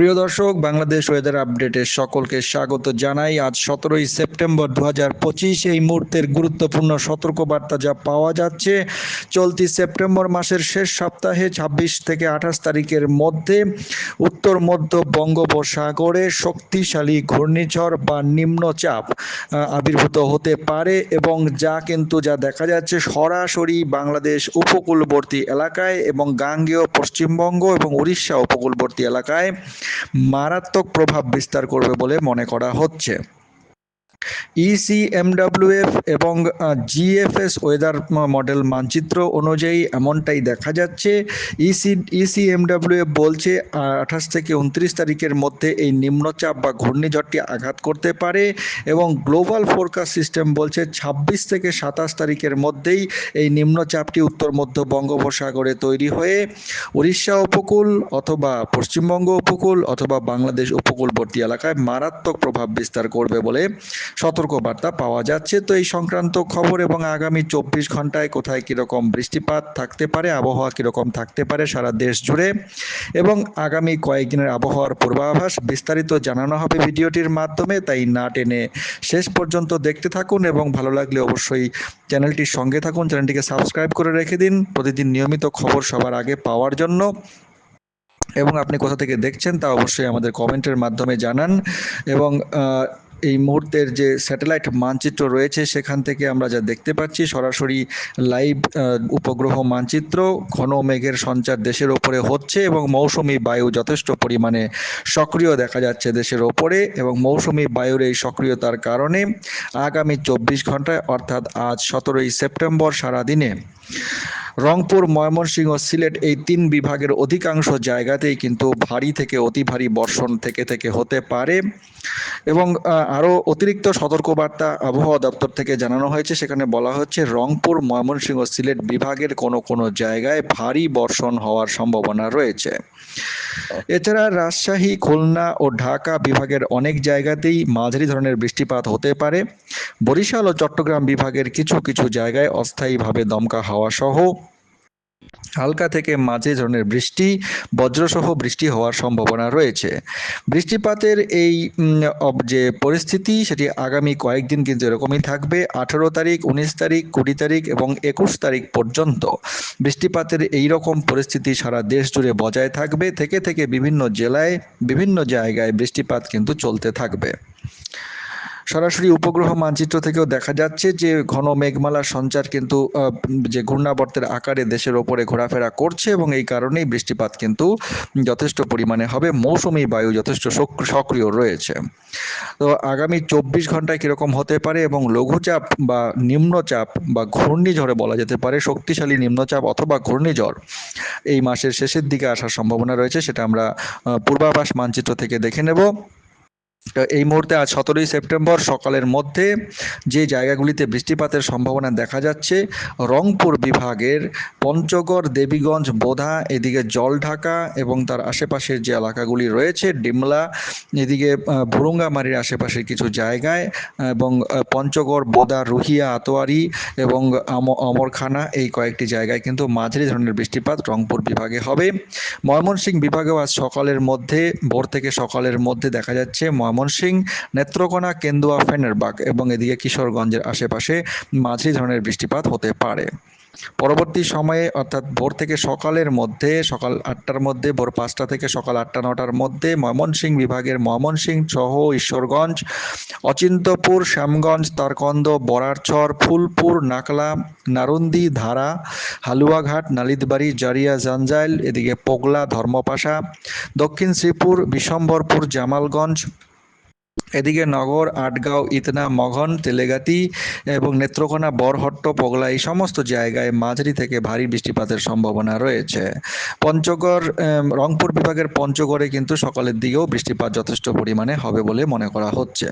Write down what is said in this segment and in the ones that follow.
প্রিয় দর্শক, বাংলাদেশ ওয়েদার আপডেটে সকলকে স্বাগত জানাই। আজ সতেরোই সেপ্টেম্বর দু হাজার পঁচিশ, এই মুহূর্তের গুরুত্বপূর্ণ সতর্কবার্তা যা পাওয়া যাচ্ছে, চলতি সেপ্টেম্বর মাসের শেষ সপ্তাহে, ছাব্বিশ থেকে আঠাশ তারিখের মধ্যে উত্তর, মধ্য বঙ্গোপসাগরে শক্তিশালী ঘূর্ণিঝড় বা নিম্নচাপ আবির্ভূত হতে পারে এবং যা কিন্তু যা দেখা যাচ্ছে সরাসরি বাংলাদেশ উপকূলবর্তী এলাকায় এবং গাঙ্গেয় পশ্চিমবঙ্গ এবং উড়িষ্যা উপকূলবর্তী এলাকায়। মারাত্মক প্রভাব বিস্তার করবে বলে মনে করা হচ্ছে। ইসিএমডাব্লিউএফ এবং জিএফএস ওয়েদার মডেল মানচিত্র অনুযায়ী এমনটাই দেখা যাচ্ছে। E ইসি ইসিএমডাব্লিউএফ বলছে আঠাশ থেকে উনত্রিশ তারিখের মধ্যে এই নিম্নচাপ বা ঘূর্ণিঝড়টি আঘাত করতে পারে এবং গ্লোবাল ফোরকাস্ট সিস্টেম বলছে, ছাব্বিশ থেকে সাতাশ তারিখের মধ্যেই এই নিম্নচাপটি উত্তর মধ্য বঙ্গোপসাগরে তৈরি হয়ে উড়িষ্যা উপকূল অথবা পশ্চিমবঙ্গ উপকূল অথবা বাংলাদেশ উপকূলবর্তী এলাকায় মারাত্মক প্রভাব বিস্তার করবে বলে সতর্কবার্তা পাওয়া যাচ্ছে। তো এই সংক্রান্ত খবর এবং আগামী চব্বিশ ঘন্টায় কোথায় কীরকম বৃষ্টিপাত থাকতে পারে, আবহাওয়া কীরকম থাকতে পারে সারা দেশ জুড়ে এবং আগামী কয়েকদিনের আবহাওয়ার পূর্বাভাস বিস্তারিত জানানো হবে ভিডিওটির মাধ্যমে। তাই না টেনে শেষ পর্যন্ত দেখতে থাকুন এবং ভালো লাগলে অবশ্যই চ্যানেলটির সঙ্গে থাকুন। চ্যানেলটিকে সাবস্ক্রাইব করে রেখে দিন। প্রতিদিন নিয়মিত খবর সবার আগে পাওয়ার জন্য। এবং আপনি কোথা থেকে দেখছেন তা অবশ্যই আমাদের কমেন্টের মাধ্যমে জানান। এবং এই মুহূর্তের যে স্যাটেলাইট মানচিত্র রয়েছে, সেখান থেকে আমরা যা দেখতে পাচ্ছি, সরাসরি লাইভ উপগ্রহ মানচিত্র, ঘন মেঘের সঞ্চার দেশের ওপরে হচ্ছে এবং মৌসুমি বায়ু যথেষ্ট পরিমাণে সক্রিয় দেখা যাচ্ছে দেশের ওপরে এবং মৌসুমি বায়ুর এই সক্রিয়তার কারণে আগামী চব্বিশ ঘন্টায়, অর্থাৎ আজ সতেরোই সেপ্টেম্বর সারাদিনে রংপুর, ময়মনসিংহ, সিলেট এই তিন বিভাগের অধিকাংশ জায়গাতেই কিন্তু ভারী থেকে অতি ভারী বর্ষণ থেকে থেকে হতে পারে এবং আরও অতিরিক্ত সতর্কবার্তা আবহাওয়া দপ্তর থেকে জানানো হয়েছে। সেখানে বলা হচ্ছে, রংপুর, ময়মনসিংহ, সিলেট বিভাগের কোনো কোনো জায়গায় ভারী বর্ষণ হওয়ার সম্ভাবনা রয়েছে। এছাড়া রাজশাহী, খুলনা ও ঢাকা বিভাগের অনেক জায়গাতেই মাঝারি ধরনের বৃষ্টিপাত হতে পারে। বরিশাল ও চট্টগ্রাম বিভাগের কিছু কিছু জায়গায় অস্থায়ীভাবে দমকা হাওয়া সহ হালকা থেকে মাঝে ধরনের বৃষ্টি, বজ্রসহ বৃষ্টি হওয়ার সম্ভাবনা রয়েছে। বৃষ্টিপাতের এই যে পরিস্থিতি, সেটি আগামী কয়েকদিন কিন্তু এরকমই থাকবে। আঠেরো তারিখ, উনিশ তারিখ, কুড়ি তারিখ এবং একুশ তারিখ পর্যন্ত বৃষ্টিপাতের এই রকম পরিস্থিতি সারা দেশ জুড়ে বজায় থাকবে। থেকে থেকে বিভিন্ন জেলায়, বিভিন্ন জায়গায় বৃষ্টিপাত কিন্তু চলতে থাকবে। সরাসরি উপগ্রহ মানচিত্র থেকেও দেখা যাচ্ছে যে ঘন মেঘমালার সঞ্চার কিন্তু যে ঘূর্ণাবর্তের আকারে দেশের ওপরে ঘোরাফেরা করছে এবং এই কারণেই বৃষ্টিপাত কিন্তু যথেষ্ট পরিমাণে হবে। মৌসুমি বায়ু যথেষ্ট সক- সক্রিয় রয়েছে। তো আগামী চব্বিশ ঘন্টায় কীরকম হতে পারে এবং লঘুচাপ বা নিম্নচাপ বা ঘূর্ণিঝড়ে বলা যেতে পারে, শক্তিশালী নিম্নচাপ অথবা ঘূর্ণিঝড় এই মাসের শেষের দিকে আসার সম্ভাবনা রয়েছে, সেটা আমরা পূর্বাভাস মানচিত্র থেকে দেখে নেব। এই মুহূর্তে আজ সতেরোই সেপ্টেম্বর সকালের মধ্যে যে জায়গাগুলিতে বৃষ্টিপাতের সম্ভাবনা দেখা যাচ্ছে, রংপুর বিভাগের পঞ্চগড়, দেবীগঞ্জ, বোধা, এদিকে জলঢাকা এবং তার আশেপাশের যে এলাকাগুলি রয়েছে, ডিমলা, এদিকে ভুরুঙ্গামারির আশেপাশের কিছু জায়গায়, এবং পঞ্চগড় বোদা রুহিয়া, আতোয়ারি এবং অমরখানা এই কয়েকটি জায়গায় কিন্তু মাঝারি ধরনের বৃষ্টিপাত রংপুর বিভাগে হবে। ময়মনসিংহ বিভাগেও আজ সকালের মধ্যে, ভোর থেকে সকালের মধ্যে দেখা যাচ্ছে ময়মনসিংহ নেত্রকোনা, কেন্দুয়া, ফেনেরবাগ এবং এদিকে কিশোরগঞ্জের আশেপাশে মাঝারি ধরনের বৃষ্টিপাত হতে পারে। পরবর্তী সময়ে, অর্থাৎ ভোর থেকে সকালের মধ্যে, সকাল আটটার মধ্যে, ভোর পাঁচটা থেকে সকাল আটটা, নটার মধ্যে ময়মনসিংহ বিভাগের ময়মনসিংহ সহ ঈশ্বরগঞ্জ, অচিন্তপুর, শ্যামগঞ্জ, তারকন্দ, বরারচর, ফুলপুর, নাকলা, নারুন্দি, ধারা, হালুয়াঘাট, নালিতবাড়ি, জারিয়া, জাঞ্জাইল, এদিকে পোগলা, ধর্মপাশা, দক্ষিণ শ্রীপুর, বিশম্বরপুর, জামালগঞ্জ এদিকে নগর, আটগাঁও, ইতনা, মঘন, তেলেগাতি এবং নেত্রকোনা, বরহট্ট, পোগলা এই সমস্ত জায়গায় মাঝারি থেকে ভারী বৃষ্টিপাতের সম্ভাবনা রয়েছে। পঞ্চগড় রংপুর বিভাগের পঞ্চগড়ে কিন্তু সকালের দিকেও বৃষ্টিপাত যথেষ্ট পরিমাণে হবে বলে মনে করা হচ্ছে।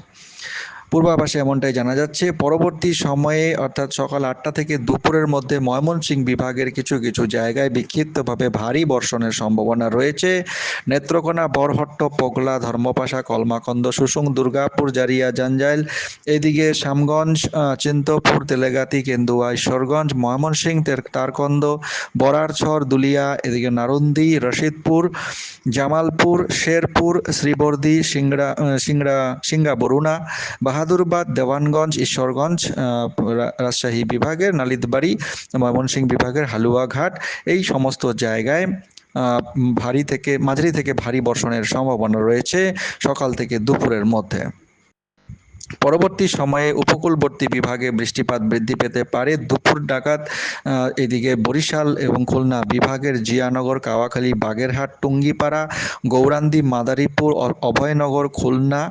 পূর্বাভাসে এমনটাই জানা যাচ্ছে। পরবর্তী সময়ে, অর্থাৎ সকাল আটটা থেকে দুপুরের মধ্যে ময়মনসিংহ বিভাগের কিছু কিছু জায়গায় বিক্ষিপ্তভাবে ভারী বর্ষণের সম্ভাবনা রয়েছে। নেত্রকোনা বরহট্ট পগলা ধর্মপাশা, কলমাকন্দ, সুসুং, দুর্গাপুর, জারিয়া, জাঞ্জাইল, এদিকে শ্যামগঞ্জ চিন্তপুর, তেলেগাতি, কেন্দুয়া, ঈশ্বরগঞ্জ, ময়মনসিংহ তারকন্দ বরারছর দুলিয়া, এদিকে নারুন্দি, রশিদপুর, জামালপুর, শেরপুর, শ্রীবর্দি, সিংড়া সিংড়া সিংড়া, বরুণা বাহাদুরবাদ, দেওয়ানগঞ্জ, ঈশ্বরগঞ্জ রাজশাহী বিভাগের, নালিতবাড়ি, ময়মনসিংহ বিভাগের, হালুয়াঘাট, এই সমস্ত জায়গায় ভারী থেকে, মাঝারি থেকে ভারী বর্ষণের সম্ভাবনা রয়েছে সকাল থেকে দুপুরের মধ্যে। পরবর্তী সময়ে উপকূলবর্তী বিভাগে বৃষ্টিপাত বৃদ্ধি পেতে পারে। দুপুর ডাকাত এদিকে বরিশাল এবং খুলনা বিভাগের জিয়ানগর, কাওয়াখালী, বাগেরহাট, টুঙ্গিপাড়া, গৌরান্দি, মাদারীপুর অভয়নগর, খুলনা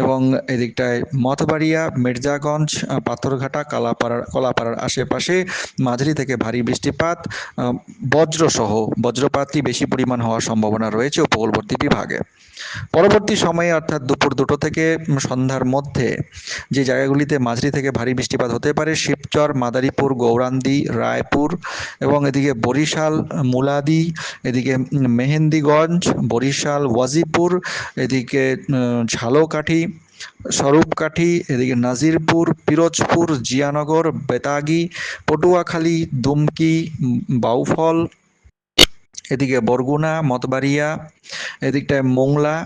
এবং এদিকটায় মতবাড়িয়া মির্জাগঞ্জ পাথরঘাটা, কালাপাড়ার, কলাপাড়ার আশেপাশে মাঝারি থেকে ভারী বৃষ্টিপাত বজ্রসহ বজ্রপাতই বেশি পরিমাণ হওয়ার সম্ভাবনা রয়েছে উপকূলবর্তী বিভাগে। পরবর্তী সময়ে অর্থাৎ দুপুর দুটো থেকে সন্ধ্যার মধ্যে যে জায়গাগুলিতে মাঝারি থেকে ভারী বৃষ্টিপাত হতে পারে, শিবচর, মাদারীপুর, গৌরান্দি, রায়পুর এবং এদিকে বরিশাল, মুলাদি, এদিকে মেহেন্দিগঞ্জ, বরিশাল, ওয়াজিপুর, এদিকে ঝালকাঠি, স্বরূপকাঠি, এদিকে নাজিরপুর, পিরোজপুর, জিয়ানগর, বেতাগী, পটুয়াখালী, দুমকি, বাউফল এদিকে বরগুনা মতবাড়িয়া এদিকটায় মোংলা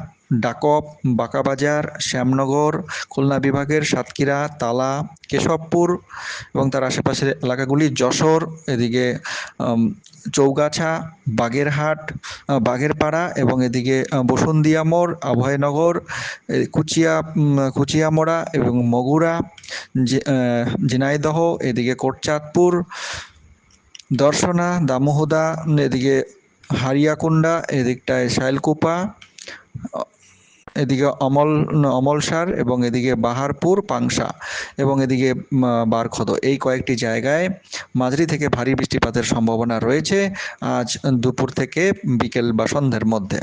ডাকপ বাঁকাবাজার শ্যামনগর খুলনা বিভাগের সাতক্ষীরা তালা কেশবপুর এবং তার আশেপাশের এলাকাগুলি যশোর এদিকে চৌগাছা বাগেরহাট বাগেরপাড়া এবং এদিকে আহ, বসুন্দিয়া মোড় অভয়নগর কুচিয়া কুচিয়ামোড়া এবং মগুরা ঝিনাইদহ এদিকে কোটচাঁদপুর দর্শনা দামোহদা এদিকে হারিয়াকুন্ডা, এদিকটায় সাইলকুপা এদিকে অমল অমলসার এবং এদিকে বাহারপুর, পাংশা এবং এদিকে বারখদ। এই কয়েকটি জায়গায় মাঝারি থেকে ভারী বৃষ্টিপাতের সম্ভাবনা রয়েছে আজ দুপুর থেকে বিকেল বা সন্ধ্যের মধ্যে।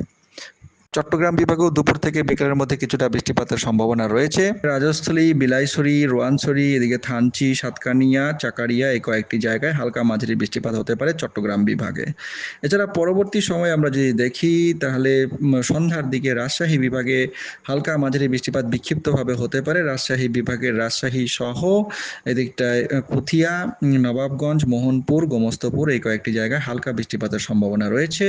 চট্টগ্রাম বিভাগেও দুপুর থেকে বিকেলের মধ্যে কিছুটা বৃষ্টিপাতের সম্ভাবনা রয়েছে। রাজস্থলী, বিলাইছড়ি, রোয়ানছড়ি, এদিকে থানচি, সাতকানিয়া, চাকারিয়া এই কয়েকটি জায়গায় হালকা মাঝারি বৃষ্টিপাত হতে পারে চট্টগ্রাম বিভাগে। এছাড়া পরবর্তী সময় আমরা যদি দেখি, তাহলে সন্ধ্যার দিকে রাজশাহী বিভাগে হালকা মাঝারি বৃষ্টিপাত বিক্ষিপ্তভাবে হতে পারে। রাজশাহী বিভাগের রাজশাহী সহ এদিকটায় পুথিয়া, নবাবগঞ্জ, মোহনপুর, গোমস্তপুর এই কয়েকটি জায়গায় হালকা বৃষ্টিপাতের সম্ভাবনা রয়েছে।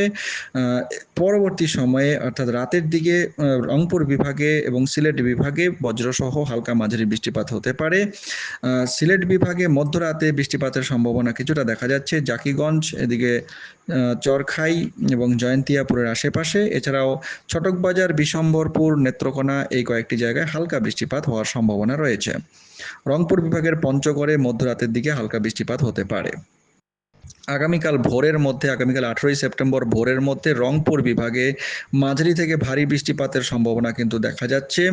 পরবর্তী সময়ে, অর্থাৎ রাতের দিকে রংপুর বিভাগে এবং সিলেট বিভাগে বজ্রসহ হালকা মাঝারি বৃষ্টিপাত হতে পারে। সিলেট বিভাগে মধ্যরাতে বৃষ্টিপাতের সম্ভাবনা কিছুটা দেখা যাচ্ছে। জাকিগঞ্জ, এদিকে চরখাই এবং জয়ন্তিয়াপুরের আশেপাশে। এছাড়াও ছটকবাজার বিশম্বরপুর, নেত্রকোনা এই কয়েকটি জায়গায় হালকা বৃষ্টিপাত হওয়ার সম্ভাবনা রয়েছে। রংপুর বিভাগের পঞ্চগড়ে মধ্যরাতের দিকে হালকা বৃষ্টিপাত হতে পারে। আগামীকাল ভোরের মধ্যে, আগামীকাল আঠেরোই সেপ্টেম্বর ভোরের মধ্যে রংপুর বিভাগে মাঝারি থেকে ভারী বৃষ্টিপাতের সম্ভাবনা কিন্তু দেখা যাচ্ছে।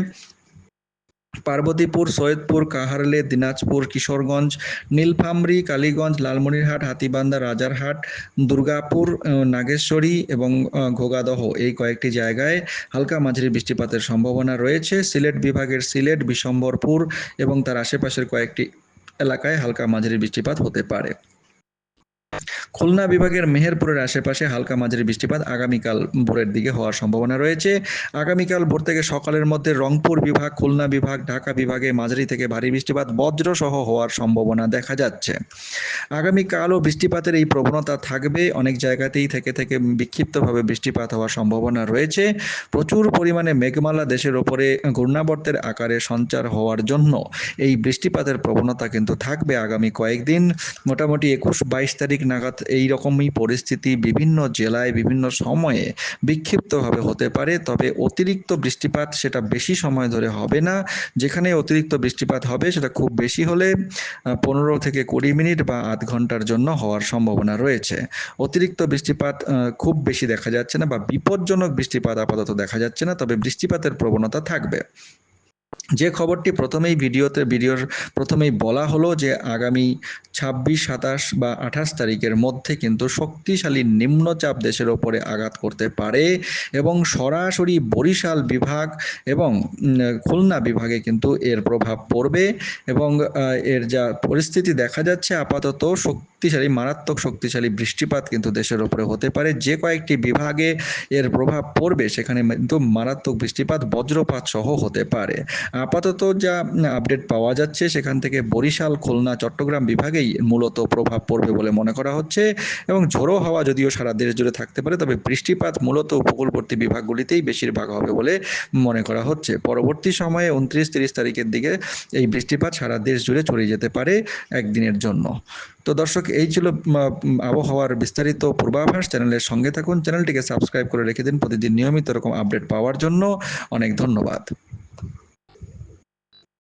পার্বতীপুর, সৈয়দপুর, কাহারলে, দিনাজপুর, কিশোরগঞ্জ, নীলফামরি, কালীগঞ্জ, লালমনিরহাট, হাতিবান্ধা, রাজারহাট, দুর্গাপুর নাগেশ্বরী এবং ঘোগাদহ এই কয়েকটি জায়গায় হালকা মাঝারি বৃষ্টিপাতের সম্ভাবনা রয়েছে। সিলেট বিভাগের সিলেট, বিশম্বরপুর এবং তার আশেপাশের কয়েকটি এলাকায় হালকা মাঝারি বৃষ্টিপাত হতে পারে। খুলনা বিভাগের মেহেরপুরের আশেপাশে হালকা মাঝারি বৃষ্টিপাত আগামীকাল ভোরের দিকে হওয়ার সম্ভাবনা রয়েছে। আগামীকাল ভোর থেকে সকালের মধ্যে রংপুর বিভাগ, খুলনা বিভাগ, ঢাকা বিভাগে মাঝারি থেকে ভারী বৃষ্টিপাত বজ্র সহ হওয়ার সম্ভাবনা দেখা যাচ্ছে। আগামীকালও বৃষ্টিপাতের এই প্রবণতা থাকবে। অনেক জায়গাতেই থেকে থেকে বিক্ষিপ্তভাবে বৃষ্টিপাত হওয়ার সম্ভাবনা রয়েছে। প্রচুর পরিমাণে মেঘমালা দেশের ওপরে ঘূর্ণাবর্তের আকারে সঞ্চার হওয়ার জন্য এই বৃষ্টিপাতের প্রবণতা কিন্তু থাকবে আগামী কয়েকদিন। মোটামুটি একুশ বাইশ তারিখ নাগাদ এই রকমই পরিস্থিতি বিভিন্ন জেলায়, বিভিন্ন সময়ে বিক্ষিপ্তভাবে হতে পারে। তবে অতিরিক্ত বৃষ্টিপাত সেটা বেশি সময় ধরে হবে না। যেখানে অতিরিক্ত বৃষ্টিপাত হবে সেটা খুব বেশি হলে পনেরো থেকে কুড়ি মিনিট বা আধ ঘণ্টার জন্য হওয়ার সম্ভাবনা রয়েছে। অতিরিক্ত বৃষ্টিপাত খুব বেশি দেখা যাচ্ছে না বা বিপজ্জনক বৃষ্টিপাত আপাতত দেখা যাচ্ছে না, তবে বৃষ্টিপাতের প্রবণতা থাকবে। যে খবরটি প্রথমেই ভিডিওতে, ভিডিওর প্রথমেই বলা হলো যে আগামী ছাব্বিশ, সাতাশ বা আঠাশ তারিখের মধ্যে কিন্তু শক্তিশালী নিম্নচাপ দেশের ওপরে আঘাত করতে পারে এবং সরাসরি বরিশাল বিভাগ এবং খুলনা বিভাগে কিন্তু এর প্রভাব পড়বে এবং এর যা পরিস্থিতি দেখা যাচ্ছে, আপাতত শক্তিশালী, মারাত্মক শক্তিশালী বৃষ্টিপাত কিন্তু দেশের ওপরে হতে পারে। যে কয়েকটি বিভাগে এর প্রভাব পড়বে, সেখানে কিন্তু মারাত্মক বৃষ্টিপাত, বজ্রপাত সহ হতে পারে। আপাতত যা আপডেট পাওয়া যাচ্ছে সেখান থেকে বরিশাল, খুলনা, চট্টগ্রাম বিভাগেই মূলত প্রভাব পড়বে বলে মনে করা হচ্ছে এবং ঝোড়ো হাওয়া যদিও সারা দেশ জুড়ে থাকতে পারে, তবে বৃষ্টিপাত মূলত উপকূলবর্তী বিভাগগুলিতেই বেশিরভাগ হবে বলে মনে করা হচ্ছে। পরবর্তী সময়ে উনত্রিশ, তিরিশ তারিখের দিকে এই বৃষ্টিপাত সারা দেশ জুড়ে ছড়িয়ে যেতে পারে একদিনের জন্য। তো দর্শক, এই ছিল আবহাওয়ার বিস্তারিত পূর্বাভাস। চ্যানেলের সঙ্গে থাকুন, চ্যানেলটিকে সাবস্ক্রাইব করে রেখে দিন। প্রতিদিন নিয়মিত এরকম আপডেট পাওয়ার জন্য অনেক ধন্যবাদ।